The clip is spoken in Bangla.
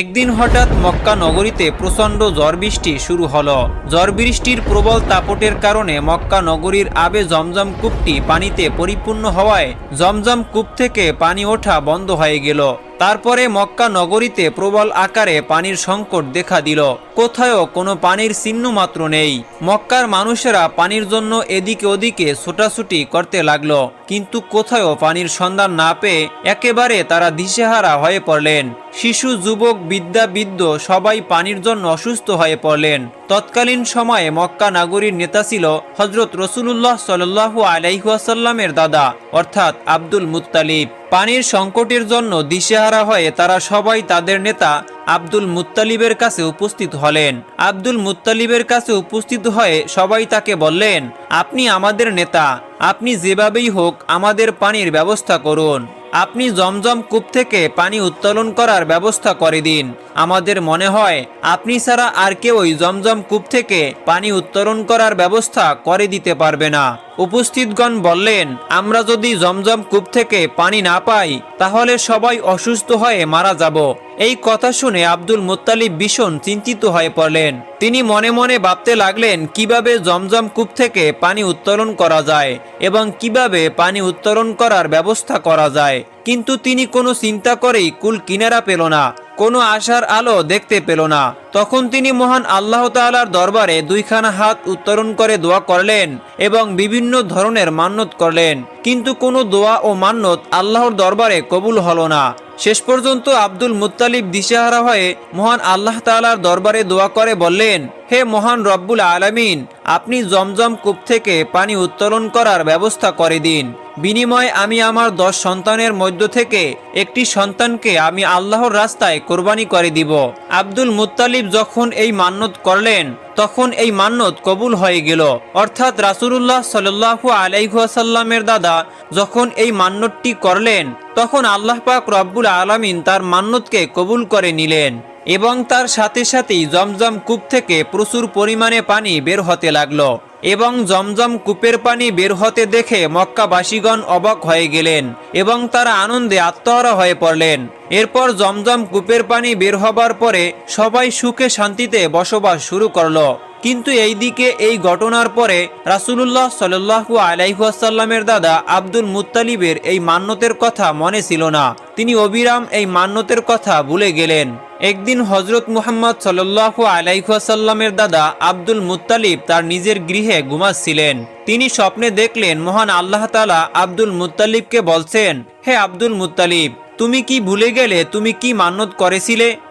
একদিন হঠাৎ মক্কা নগরীতে প্রচণ্ড বৃষ্টি শুরু হল। বৃষ্টির প্রবল তাপটের কারণে মক্কা নগরীর আবে জমজম কূপটি পানিতে পরিপূর্ণ হওয়ায় জমজম কূপ থেকে পানি ওঠা বন্ধ হয়ে গেল। তারপরে মক্কা নগরীতে প্রবল আকারে পানির সংকট দেখা দিল। কোথাও কোনো পানির চিহ্ন মাত্র নেই। মক্কার মানুষেরা পানির জন্য এদিকে ওদিকে ছোটাছুটি করতে লাগল। কিন্তু কোথাও পানির সন্ধান না পেয়ে একেবারে তারা দিশেহারা হয়ে পড়লেন। শিশু, যুবক বিদ্যা বৃদ্ধ সবাই পানির জন্য অসুস্থ হয়ে পড়লেন। তৎকালীন সময়ে মক্কা নাগরীর নেতা ছিল হজরত রসুল্লাহ সাল্লাহু আলাইহাসাল্লামের দাদা, অর্থাৎ আব্দুল মুত্তালিব। পানির সংকটের জন্য দিশেহারা হয়ে তারা সবাই তাদের নেতা আব্দুল মুত্তালিবের কাছে উপস্থিত হলেন। আব্দুল মুত্তালিবের কাছে উপস্থিত হয়ে সবাই তাকে বললেন, আপনি আমাদের নেতা। আপনি যেভাবেই হোক আমাদের পানির ব্যবস্থা করুন। আপনি জমজম কূপ থেকে পানি উত্তোলন করার ব্যবস্থা করে দিন। আমাদের মনে হয় আপনি ছাড়া আর কেউই জমজম কূপ থেকে পানি উত্তোলন করার ব্যবস্থা করে দিতে পারবে না। উপস্থিতগণ বললেন, আমরা যদি জমজম কূপ থেকে পানি না পাই, তাহলে সবাই অসুস্থ হয়ে মারা যাব। এই কথা শুনে আব্দুল মোত্তালিব ভীষণ চিন্তিত হয়ে পড়লেন। তিনি মনে মনে ভাবতে লাগলেন, কীভাবে জমজম কূপ থেকে পানি উত্তোলন করা যায় এবং কীভাবে পানি উত্তোলন করার ব্যবস্থা করা যায়? কিন্তু তিনি কোনো চিন্তা করেই কুল কিনারা পেল না, কোনো আশার আলো দেখতে পেল না। তখন তিনি মহান আল্লাহ তাআলার দরবারে দুইখানা হাত উত্তোলন করে দোয়া করলেন এবং বিভিন্ন ধরনের মান্যত করলেন। কিন্তু কোনো দোয়া ও মান্যত আল্লাহর দরবারে কবুল হলো না। শেষ পর্যন্ত আব্দুল মুত্তালিব দিশেহারা হয়ে মহান আল্লাহ তাআলার দরবারে দোয়া করে বললেন, হে মহান রব্বুল আলামিন, আপনি জমজম কূপ থেকে পানি উত্তোলন করার ব্যবস্থা করে দিন। বিনিময়ে আমি আমার দশ সন্তানের মধ্য থেকে একটি সন্তানকে আমি আল্লাহর রাস্তায় কোরবানি করে দিব। আব্দুল মুত্তালিব যখন এই মান্যত করলেন, তখন এই মান্যত কবুল হয়ে গেল। অর্থাৎ রাসূলুল্লাহ সাল্লাল্লাহু আলাইহি ওয়াসাল্লামের দাদা যখন এই মান্যতটি করলেন, তখন আল্লাহ পাক রব্বুল আলামিন তার মান্যতকে কবুল করে নিলেন। এবং তার সাথে সাথেই জমজম কূপ থেকে প্রচুর পরিমাণে পানি বের হতে লাগল এবং জমজম কূপের পানি বের হতে দেখে মক্কাবাসীগণ অবাক হয়ে গেলেন এবং তারা আনন্দে আত্মহারা হয়ে পড়লেন। এরপর জমজম কূপের পানি বের হবার পরে সবাই সুখে শান্তিতে বসবাস শুরু করল। কিন্তু এইদিকে এই ঘটনার পরে রাসুলুল্লাহ সাল্লু আলাইহাসাল্লামের দাদা আব্দুল মুত্তালিবের এই মান্যতের কথা মনে ছিল না। তিনি অবিরাম এই মান্যতের কথা ভুলে গেলেন। একদিন হজরত মুহাম্মদ সাল্লু আলাইহাসাল্লামের দাদা আব্দুল মুত্তালিব তার নিজের গৃহে ঘুমাচ্ছিলেন। তিনি স্বপ্নে দেখলেন মহান আল্লাহ তালা আব্দুল মুত্তালিবকে বলছেন, হে আব্দুল মুত্তালিব, তুমি কি ভুলে গেলে, তুমি কি মান্যত করেছিলে?